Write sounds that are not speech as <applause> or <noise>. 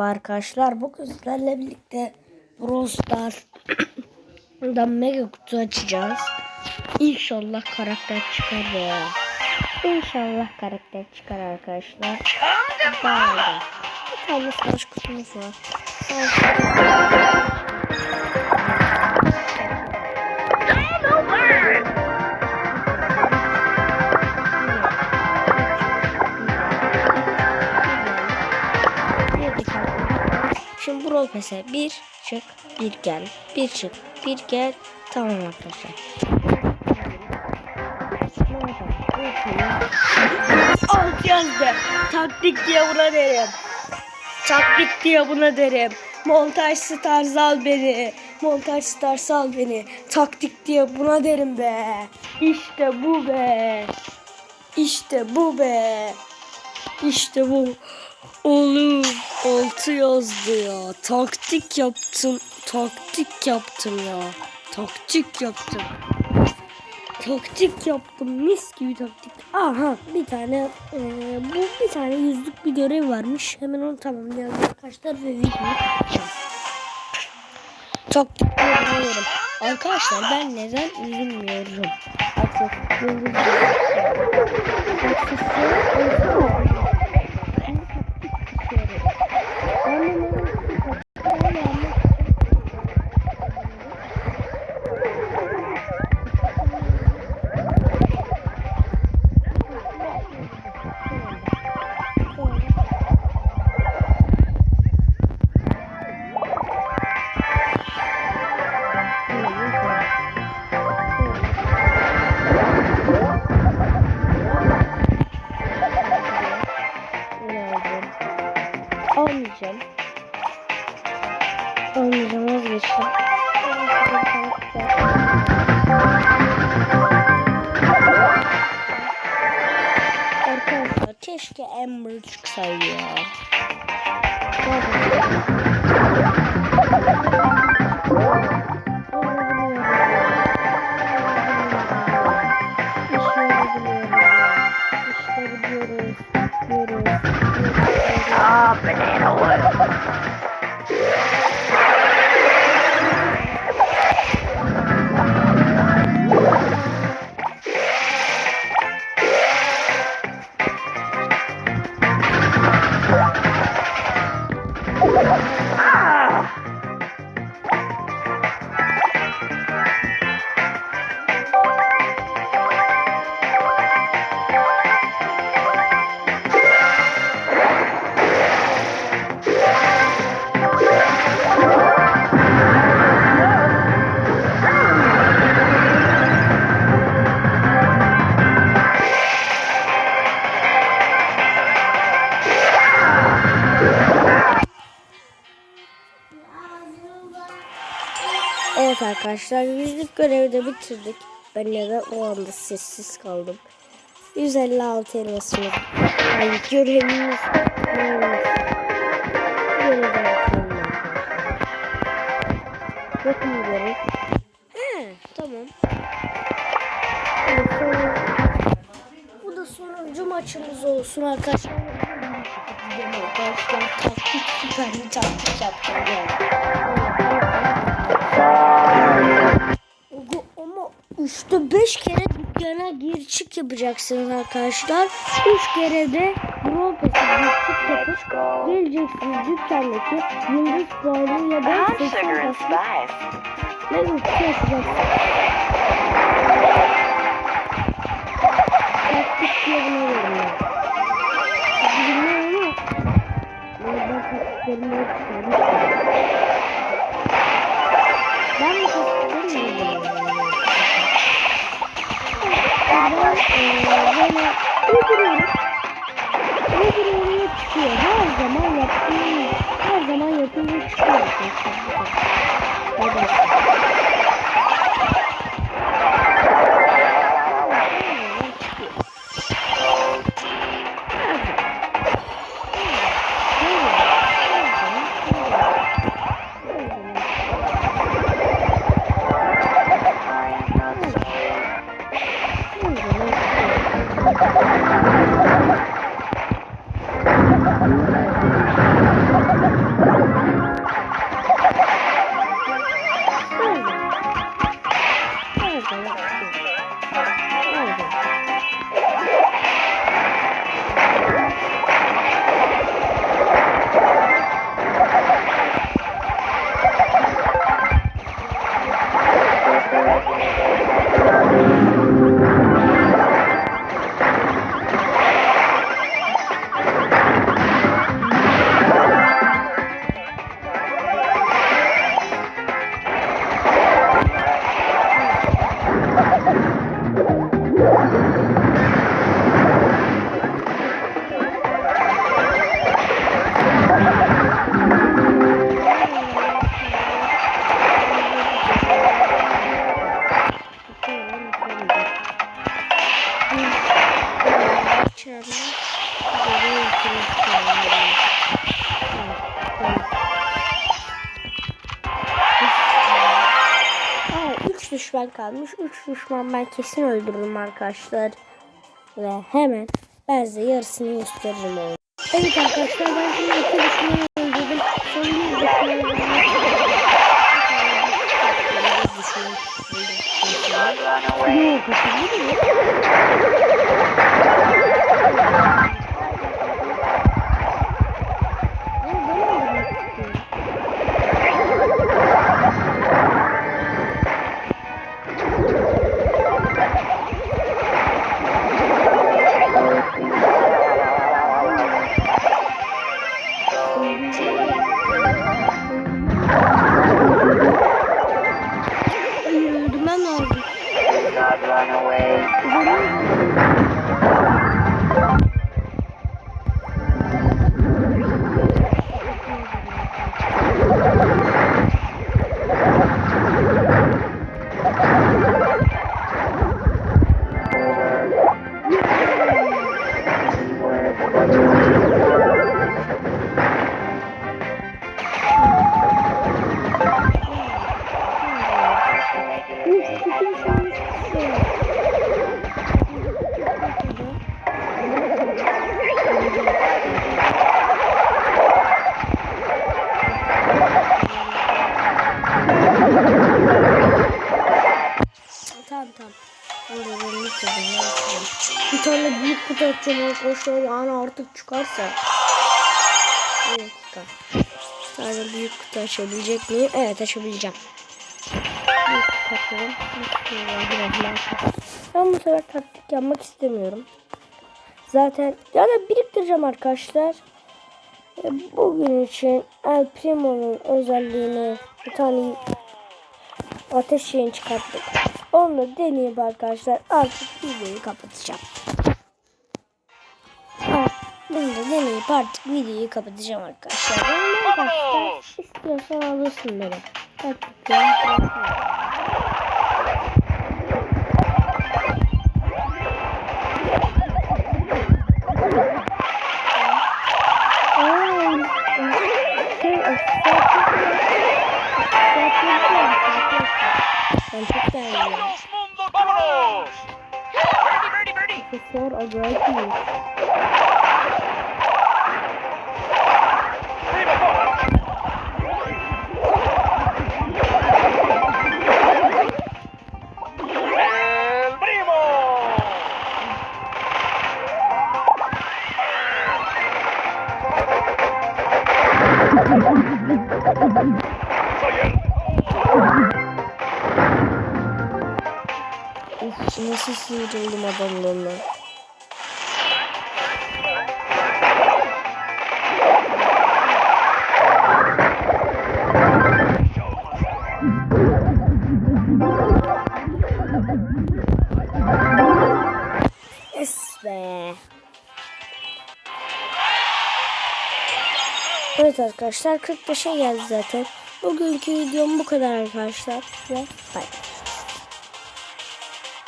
Arkadaşlar. Bugün sizlerle birlikte Brawl Stars'dan <clears throat> mega kutu açacağız. İnşallah karakter çıkar ya. İnşallah karakter çıkar arkadaşlar. Daha Bir tane savaş kutumuz var. Pass'e bir çık bir gel. Bir çık bir gel. Tamam arkadaşlar. Alt yazdı. Taktik diye buna derim. Taktik diye buna derim. Montaj star al beni. Montaj star al beni. Taktik diye buna derim be. İşte bu be. İşte bu be. İşte bu. Oğlum altı yazdı ya. Taktik yaptım. Taktik yaptım ya. Taktik yaptım. Taktik yaptım. Mis gibi taktik. Aha bir tane e, bu bir tane yüzlük bir görev varmış. Hemen onu tamamlayalım arkadaşlar ve videoyu kapatacağım. Taktik yapıyorum. Arkadaşlar ben neden üzülmüyorum? Artık yıldız Bye. Arkadaşlar Evet arkadaşlar yüzlük görevi de bitirdik. Ben neden o anda sessiz kaldım. 156 elması yok. Yani görevimiz neymiş? Yok mu görev? He tamam. Bu da sonuncu maçımız olsun arkadaşlar. Arkadaşlar taktik süper bir taktik yaptım yani. 3'te 5 kere dükkana gir çık yapacaksınız arkadaşlar. 3 kere de Brompes'e gir çık yapıp geleceksiniz dükkandaki yıldız puanı ya da 80 kasıp ne mutlu yapacaksınız. Taktik diye veriyor. Bilmiyorum ama taktiklerimi yapıyorum. Ben bu taktiklerimi Ben eee, böyle uyduruyorum. Uyduruyorum ve çıkıyor. Her zaman yaptığım, her zaman yapınca çıkıyor arkadaşlar. Düşman kalmış. 3 düşman ben kesin öldürürüm arkadaşlar. Ve hemen ben size yarısını gösteririm. Evet arkadaşlar ben şimdi iki düşmanı öldürdüm. Son bir düşmanı öldürdüm. Yok, tane büyük kutu açacağım arkadaşlar. Yani artık çıkarsa. Bir dakika. Sadece büyük kutu açabilecek miyim? Evet açabileceğim. Büyük kutu açalım. Ben bu sefer taktik yapmak istemiyorum. Zaten ya da biriktireceğim arkadaşlar. E, Bugün için El Primo'nun özelliğini bir tane ateş şeyini çıkarttık. Onu da deneyip arkadaşlar artık videoyu kapatacağım. Bunu da deneyip artık videoyu kapatacağım arkadaşlar. Ama arkadaşlar istiyorsan alırsın beni. Artık ya. Ben çok beğendim. mundo! ¡Vámonos! ¡Ready, Uf, nasıl sıyrıldım adamlarına. Evet arkadaşlar 45'e geldi zaten. Bugünkü videom bu kadar arkadaşlar. Ve bay bay.